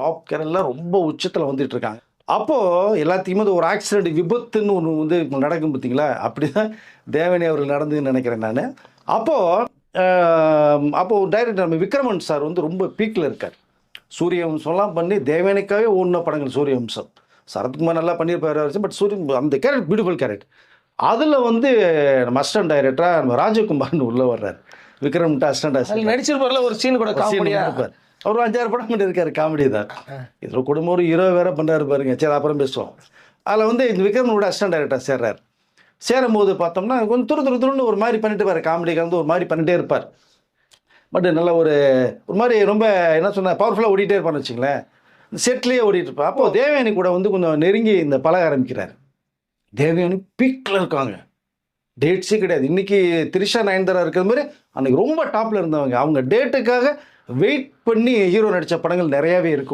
Top கேரளில் ரொம்ப உச்சத்தில் வந்துட்டு இருக்காங்க அப்போது எல்லாத்தையுமே ஒரு ஆக்சிடென்ட் விபத்துன்னு ஒன்று வந்து நடக்கும் பார்த்தீங்களா அப்படி தான் தேவனி அவர்கள் நடந்துன்னு நினைக்கிறேன் நான். அப்போது அப்போது டைரக்டர் நம்ம விக்ரமன் சார் வந்து ரொம்ப பீக்கில் இருக்கார். சூரியவம்சம்லாம் பண்ணி தேவனிக்காகவே ஓடின படங்கள் சூரியவம்சம். சரத்குமார் நல்லா பண்ணியிருப்பாரு பட் சூரிய அந்த கேரட் பியூட்டிஃபுல் கேரட் அதில் வந்து நம்ம அசிஸ்டன்ட் டைரக்டராக நம்ம ராஜகுமார்னு உள்ளே வர்றாரு. விக்ரம்கிட்ட அசிஸ்டன்ட் நடிச்சிருப்பார்ல ஒரு சீன் கூட இருப்பார் அவர் அஞ்சாறு படம் பண்ணி இருக்காரு காமெடி தான் இதில் குடும்பம் ஒரு ஹீரோ வேற பண்ணுறாரு பாருங்க சரி அப்புறம் பேசுவோம். அதில் வந்து இந்த விக்ரமனோட அசிஸ்டன்ட் டைரக்டர் சேர்றார். சேரும் போது பார்த்தோம்னா கொஞ்சம் துரு துரு துருன்னு ஒரு மாதிரி பண்ணிட்டு இருப்பார் காமெடி கலந்து ஒரு மாதிரி பண்ணிட்டே இருப்பார். பட் நல்ல ஒரு ஒரு மாதிரி ரொம்ப என்ன சொன்ன பவர்ஃபுல்லாக ஓடிட்டே இருப்பார்னு வச்சுங்களேன் செட்லேயே ஓடிட்டு இருப்பார். அப்போது தேவயானி கூட வந்து கொஞ்சம் நெருங்கி இந்த பழக ஆரம்பிக்கிறார். தேவயானி பீக்கில் இருக்காங்க. டேட்ஸே கிடையாது. இன்னைக்கு திரிஷா நயன்தாரா இருக்கிற மாதிரி அன்னைக்கு ரொம்ப டாப்பில் இருந்தவங்க. அவங்க டேட்டுக்காக வெயிட் பண்ணி ஹீரோ நடித்த படங்கள் நிறையாவே இருக்கும்.